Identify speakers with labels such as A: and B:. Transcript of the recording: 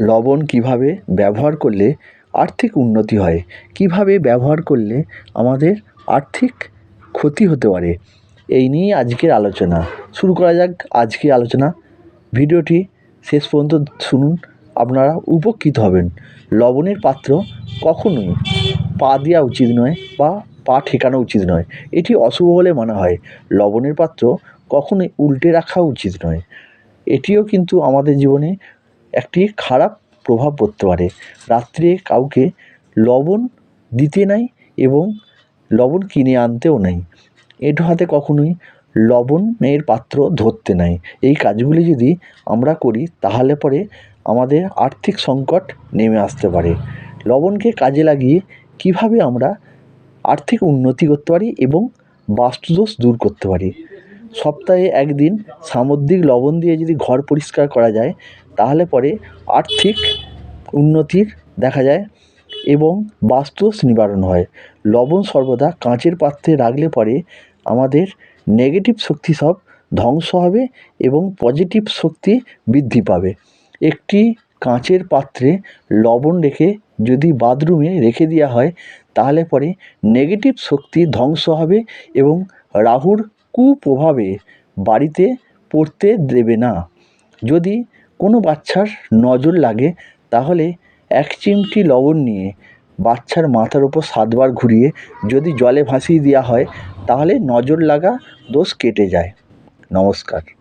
A: লবণ কীভাবে ব্যবহার করলে আর্থিক উন্নতি হয়? কীভাবে ব্যবহার করলে আমাদের আর্থিক ক্ষতি হতে পারে? এই নিয়েই আজকের আলোচনা। শুরু করা যাক আজকের আলোচনা। ভিডিওটি শেষ পর্যন্ত শুনুন। আপনারা উপকৃত হবেন। লবণের পাত্র কখনোই পা দেওয়া উচিত নয় বা পা ঠেকানো উচিত নয়। এটি অশুভ বলে মনে হয়। লবণের পাত্র কখনোই উল্টে রাখা উচিত নয়। এটিও কিন্তু আমাদের জীবনে একটি খারাপ প্রভাব পড়তে পারে। রাত্রে কাউকে লবণ দিতে নাই এবং লবণ কিনে আনতেও নেই। এঁটো হাতে কখনোই লবণের পাত্র ধরতে নাই। এই কাজগুলি যদি আমরা করি, তাহলে পরে আমাদের আর্থিক সংকট নেমে আসতে পারে। লবণকে কাজে লাগিয়ে কীভাবে আমরা আর্থিক উন্নতি করতে পারি এবং বাস্তুদোষ দূর করতে পারি? সপ্তাহে একদিন সামুদ্রিক লবণ দিয়ে যদি ঘর পরিষ্কার করা যায় তাহলে পরে আর্থিক উন্নতির দেখা যায় এবং বাস্তুদোষ নিবারণ হয়। লবণ সর্বদা কাঁচের পাত্রে রাখলে পরে আমাদের নেগেটিভ শক্তি সব ধ্বংস হবে এবং পজিটিভ শক্তি বৃদ্ধি পাবে। একটি কাঁচের পাত্রে লবণ রেখে যদি বাথরুমে রেখে দেওয়া হয়, তাহলে পরে নেগেটিভ শক্তি ধ্বংস হবে এবং রাহুর কুপ্রভাবে বাড়িতে পড়তে দেবে না। যদি কোনো বাচ্চার নজর লাগে, তাহলে এক চিমটি লবণ নিয়ে বাচ্চার মাথার ওপর সাতবার ঘুরিয়ে যদি জলে ভাসিয়ে দেওয়া হয়, তাহলে নজর লাগা দোষ কেটে যায়। নমস্কার।